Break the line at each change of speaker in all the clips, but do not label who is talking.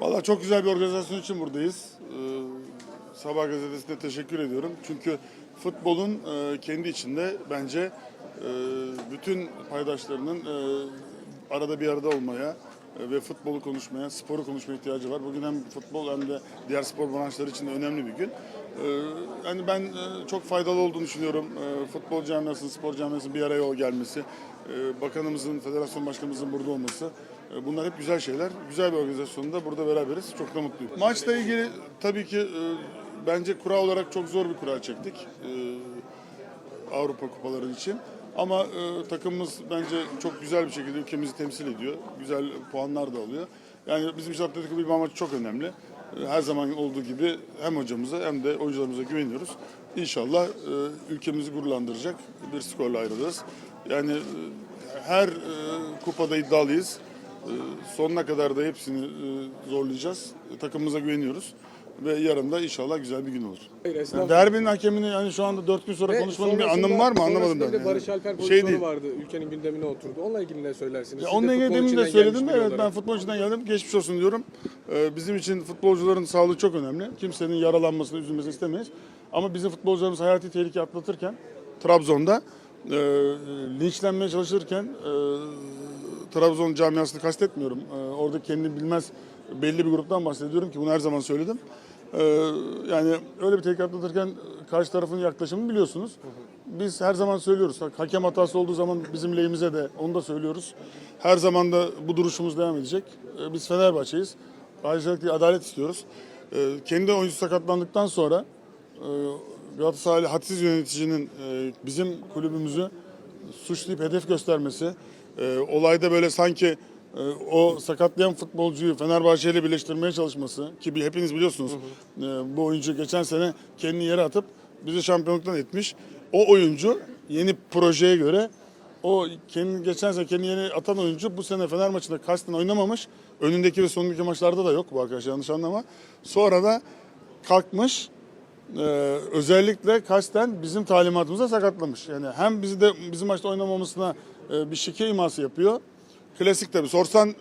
Valla çok güzel bir organizasyon için buradayız. Ee, Sabah gazetesine teşekkür ediyorum. Çünkü futbolun e, kendi içinde bence e, bütün paydaşlarının e, arada bir arada olmaya ve futbolu konuşmaya, sporu konuşmaya ihtiyacı var. Bugün hem futbol hem de diğer spor branşları için de önemli bir gün. Yani ben çok faydalı olduğunu düşünüyorum. Futbol camiasının, spor camiasının bir araya gelmesi, bakanımızın, federasyon başkanımızın burada olması. e, Bunlar hep güzel şeyler. Güzel bir organizasyonda burada beraberiz. Çok da mutluyum. Maçla ilgili tabii ki e, bence kura olarak çok zor bir kura çektik. E, Avrupa kupaları için. Ama e, takımımız bence çok güzel bir şekilde ülkemizi temsil ediyor. Güzel puanlar da alıyor. Yani bizim için Atletico Bilbao maçı çok önemli. E, Her zaman olduğu gibi hem hocamıza hem de oyuncularımıza güveniyoruz. İnşallah e, ülkemizi gururlandıracak bir skorla ayrılırız. Yani e, her e, kupada iddialıyız. E, Sonuna kadar da hepsini zorlayacağız. Takımımıza güveniyoruz. Ve yarın da inşallah güzel bir gün olur.
Hayır,
Yani derbinin hakemini yani şu anda 4 gün sonra
Ve
konuşmanın bir anlamı var mı anlamadım ben. yani.
Barış Alper
Şey değil.
vardı. Ülkenin gündemine oturdu. Onunla ilgili ne söylersiniz?
Ya
Siz de
onunla ilgili demin de söyledim de evet ben futbol içinden geldim. Geçmiş olsun diyorum. Ee, bizim için futbolcuların sağlığı çok önemli. Kimsenin yaralanmasını, üzülmesini istemeyiz. Ama bizim futbolcularımız hayati tehlike atlatırken Trabzon'da e, linçlenmeye çalışırken e, Trabzon camiasını kastetmiyorum. E, orada kendini bilmez belli bir gruptan bahsediyorum ki bunu her zaman söyledim. E, yani öyle bir tehlike atlatırken karşı tarafın yaklaşımını biliyorsunuz. Biz her zaman söylüyoruz. Hakem hatası olduğu zaman bizim lehimize de onu da söylüyoruz. Her zaman da bu duruşumuz devam edecek. E, Biz Fenerbahçe'yiz. Ayrıca adalet istiyoruz. E, Kendi oyuncu sakatlandıktan sonra e, Galatasaraylı hadsiz yöneticinin e, bizim kulübümüzü suçlayıp hedef göstermesi, e, olayda böyle sanki e, o sakatlayan futbolcuyu Fenerbahçe ile birleştirmeye çalışması ki bir- hepiniz biliyorsunuz e, bu oyuncu geçen sene kendini yere atıp bizi şampiyonluktan etmiş. O oyuncu yeni projeye göre o kendi geçen sene kendini yere atan oyuncu bu sene Fener maçında kasten oynamamış. Önündeki ve sonundaki maçlarda da yok bu arkadaş yanlış anlama. Sonra da kalkmış ee, özellikle kasten bizim talimatımıza sakatlamış. Yani hem bizi de bizim maçta oynamamasına e, bir şike iması yapıyor. Klasik tabii. Sorsan e,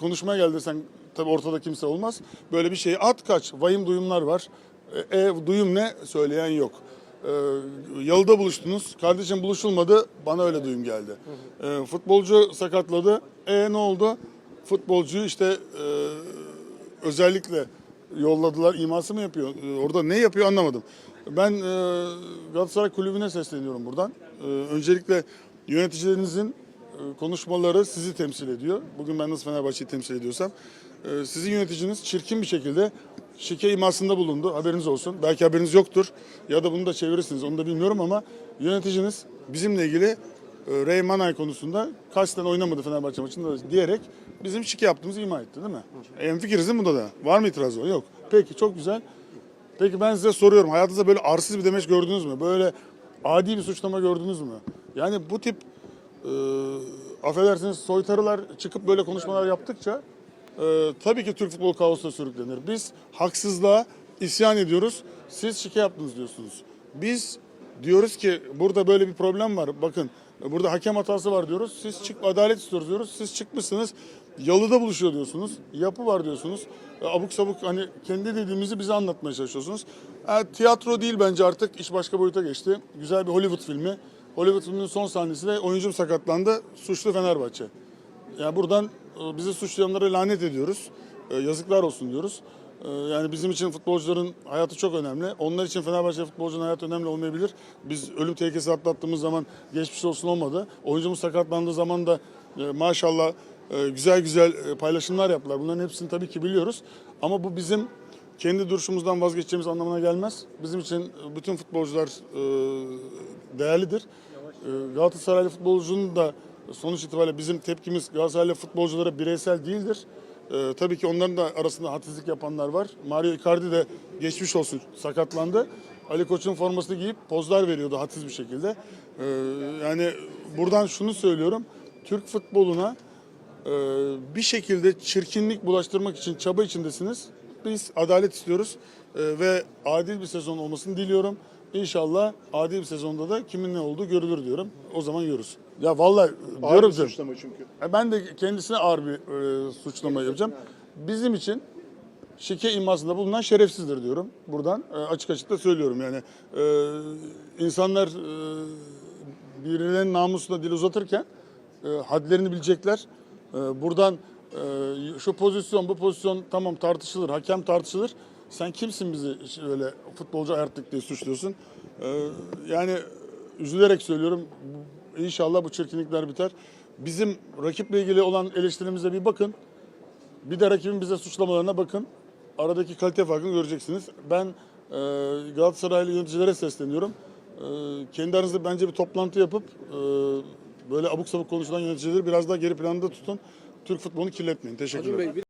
konuşmaya gel desen tabii ortada kimse olmaz. Böyle bir şey at kaç. Vahim duyumlar var. E, e, duyum ne? Söyleyen yok. E, yalıda buluştunuz. Kardeşim buluşulmadı. Bana öyle duyum geldi. E, futbolcu sakatladı. E ne oldu? Futbolcuyu işte e, özellikle yolladılar. iması mı yapıyor? Ee, Orada ne yapıyor anlamadım. Ben e, Galatasaray Kulübü'ne sesleniyorum buradan. E, öncelikle yöneticilerinizin e, konuşmaları sizi temsil ediyor. Bugün ben nasıl Fenerbahçe'yi temsil ediyorsam. e, sizin yöneticiniz çirkin bir şekilde şike imasında bulundu. Haberiniz olsun. Belki haberiniz yoktur. Ya da bunu da çevirirsiniz. Onu da bilmiyorum ama yöneticiniz bizimle ilgili e, Ray Manay konusunda kasten oynamadı Fenerbahçe maçında diyerek bizim şike yaptığımızı ima etti değil mi? En fikiriz değil mi bunda da? Var mı itiraz var? Yok. Peki çok güzel. Peki ben size soruyorum. Hayatınızda böyle arsız bir demeç gördünüz mü? Böyle adi bir suçlama gördünüz mü? Yani bu tip e, affedersiniz soytarılar çıkıp böyle konuşmalar yaptıkça e, tabii ki Türk futbolu kaosuna sürüklenir. Biz haksızlığa isyan ediyoruz. Siz şike yaptınız diyorsunuz. Biz diyoruz ki burada böyle bir problem var. Bakın burada hakem hatası var diyoruz. Siz çık adalet istiyoruz diyoruz. Siz çıkmışsınız. Yalıda buluşuyor diyorsunuz. Yapı var diyorsunuz. E, Abuk sabuk hani kendi dediğimizi bize anlatmaya çalışıyorsunuz. E, tiyatro değil bence artık iş başka boyuta geçti. Güzel bir Hollywood filmi. Hollywood filminin son sahnesinde oyuncum sakatlandı. Suçlu Fenerbahçe. Yani buradan e, bizi suçlayanlara lanet ediyoruz. E, Yazıklar olsun diyoruz. E, Yani bizim için futbolcuların hayatı çok önemli. Onlar için Fenerbahçe futbolcunun hayatı önemli olmayabilir. Biz ölüm tehlikesi atlattığımız zaman geçmiş olsun olmadı. Oyuncumuz sakatlandığı zaman da e, maşallah e, güzel güzel e, paylaşımlar yaptılar. Bunların hepsini tabii ki biliyoruz. Ama bu bizim kendi duruşumuzdan vazgeçeceğimiz anlamına gelmez. Bizim için bütün futbolcular değerlidir. Galatasaraylı futbolcunun da sonuç itibariyle bizim tepkimiz Galatasaraylı futbolculara bireysel değildir. E, tabii ki onların da arasında hadsizlik yapanlar var. Mario Icardi de geçmiş olsun sakatlandı. Ali Koç'un formasını giyip pozlar veriyordu hadsiz bir şekilde. E, yani buradan şunu söylüyorum. Türk futboluna e, bir şekilde çirkinlik bulaştırmak için çaba içindesiniz. Biz adalet istiyoruz ve adil bir sezon olmasını diliyorum. İnşallah adil bir sezonda da kimin ne olduğu görülür diyorum. O zaman görürüz. Ya vallahi
Ağır
diyorum
bir suçlama çünkü.
Ben de kendisine ağır bir e, suçlama yapacağım. Bizim için şike imasında bulunan şerefsizdir diyorum. Buradan e, açık açık da söylüyorum yani. E, insanlar e, birilerinin namusuna dil uzatırken e, hadlerini bilecekler. E, buradan e, şu pozisyon bu pozisyon tamam tartışılır, hakem tartışılır. Sen kimsin bizi öyle futbolcu ayarttık diye suçluyorsun? E, yani üzülerek söylüyorum inşallah bu çirkinlikler biter. Bizim rakiple ilgili olan eleştirimize bir bakın. Bir de rakibin bize suçlamalarına bakın. Aradaki kalite farkını göreceksiniz. Ben e, Galatasaraylı yöneticilere sesleniyorum. E, kendi aranızda bence bir toplantı yapıp e, böyle abuk sabuk konuşulan yöneticileri biraz daha geri planda tutun. Türk futbolunu kirletmeyin. Teşekkürler.